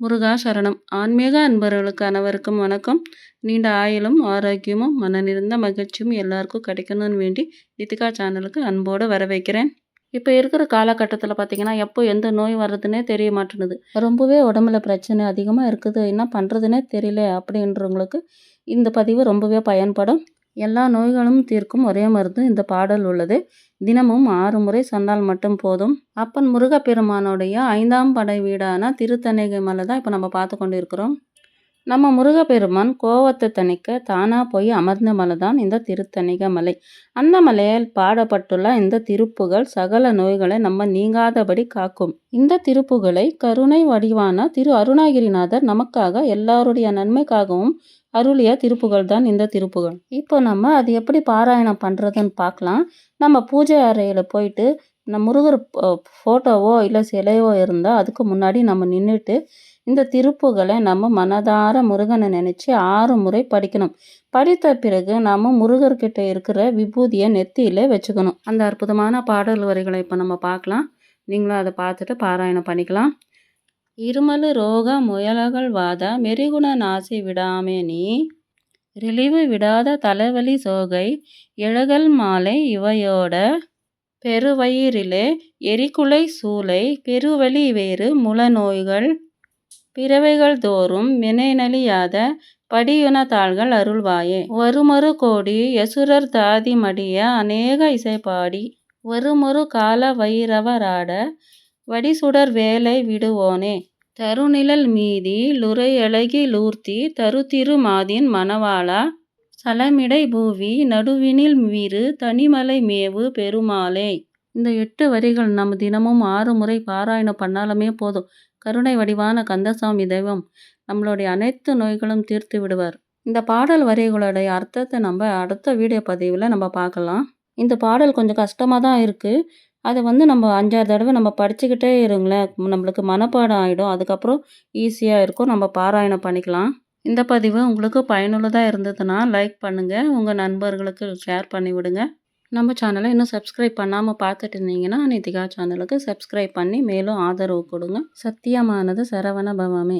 முருகா சரணம் ஆன்மீக அன்பர்களுக்கு அனைவருக்கும் வணக்கம். நீண்ட ஆயுளும் ஆரோக்கியமும் மனநிறந்த மகிழ்ச்சியும் எல்லாருக்கும் கிடைக்கணும்னு வேண்டி நித்திகா சேனலுக்கு அன்போடு வர வைக்கிறேன் இப்போ இருக்கிற காலகட்டத்தில் பார்த்திங்கன்னா எப்போ எந்த நோய் வர்றதுனே தெரிய மாட்டேனுது ரொம்பவே உடம்புல பிரச்சனை அதிகமாக இருக்குது. என்ன பண்ணுறதுனே தெரியல அப்படின்றவங்களுக்கு இந்த பதிவு ரொம்பவே பயன்படும். எல்லா நோய்களும் தீர்க்கும் ஒரே மருந்து இந்த பாடல் உள்ளது. தினமும் ஆறு முறை சொன்னால் மட்டும் போதும். அப்பன் முருகப்பெருமானுடைய ஐந்தாம் படை வீடான திருத்தணிகை மலை தான் இப்போ நம்ம பார்த்து கொண்டு இருக்கிறோம் நம்ம முருகப்பெருமான் கோவத்தை தணிக்க தானாக போய் அமர்ந்த மலை தான் இந்த திருத்தணிக மலை. அந்த மலையில் பாடப்பட்டுள்ள இந்த திருப்புகள் சகல நோய்களை நம்ம நீங்காதபடி காக்கும். இந்த திருப்புகளை கருணை வடிவான திரு அருணாகிரிநாதர் நமக்காக எல்லாருடைய நன்மைக்காகவும் அருளிய திருப்புகள் தான் இந்த திருப்புகள். இப்போ நம்ம அது எப்படி பாராயணம் பண்ணுறதுன்னு பார்க்கலாம். நம்ம பூஜை அறையில் போயிட்டு நம்ம முருகர் ஃபோட்டோவோ இல்லை சிலையோ இருந்தால் அதுக்கு முன்னாடி நம்ம நின்றுட்டு இந்த திருப்புகளை நம்ம மனதார முருகனை நினச்சி ஆறு முறை படிக்கணும். படித்த பிறகு நம்ம முருகர்கிட்ட இருக்கிற விபூதியை நெத்தியில் வச்சுக்கணும். அந்த அற்புதமான பாடல் வரிகளை இப்போ நம்ம பார்க்கலாம். நீங்களும் அதை பார்த்துட்டு பாராயணம் பண்ணிக்கலாம். இருமலு ரோக முயலகள் வாத மெரிகுண நாசி விடாமே நீ. ரிழிவு விடாத தலைவலி சோகை எழகல் மாலை இவையோட பெருவயிறிலே எரிகுலை சூளை பெருவழி வேறு முளநோய்கள் பிறவைகள் தோறும் வினைநலியாத படியுணத்தாள்கள் அருள்வாயே. வருமறு கோடி யசுரர் தாதி மடிய அநேக இசைப்பாடி வருமொரு கால வைரவராட வடிசுடர் வேலை விடுவோனே. தருநிழல் மீதி லுரையழகி லூர்த்தி தருத்திரு மாதின் மணவாளா. சலமிடை பூவி நடுவினில் வீறு தனிமலை மேவு பெருமாளே. இந்த எட்டு வரிகள் நம்ம தினமும் ஆறு முறை பாராயணம் பண்ணாலுமே போதும். கருணை வடிவான கந்தசாமி தெய்வம் நம்மளுடைய அனைத்து நோய்களும் தீர்த்து விடுவார். இந்த பாடல் வரிகளுடைய அர்த்தத்தை நம்ம அடுத்த வீடியோ பதிவில் நம்ம பார்க்கலாம். இந்த பாடல் கொஞ்சம் கஷ்டமாக தான் இருக்குது அதை வந்து நம்ம அஞ்சாறு தடவை நம்ம படிச்சுக்கிட்டே இருங்களேன். நம்மளுக்கு மனப்பாடம் ஆகிடும் அதுக்கப்புறம் ஈஸியாக இருக்கும். நம்ம பாராயணம் பண்ணிக்கலாம். இந்த பதிவு உங்களுக்கு பயனுள்ளதாக இருந்ததுன்னா லைக் பண்ணுங்கள் உங்கள் நண்பர்களுக்கு ஷேர் பண்ணி விடுங்க நம்ம சேனலை இன்னும் சப்ஸ்கிரைப் பண்ணாமல் பார்த்துட்டு இருந்தீங்கன்னா நிதிகா சேனலுக்கு சப்ஸ்கிரைப் பண்ணி மேலும் ஆதரவு கொடுங்க. சத்தியமானது சரவண பவமே.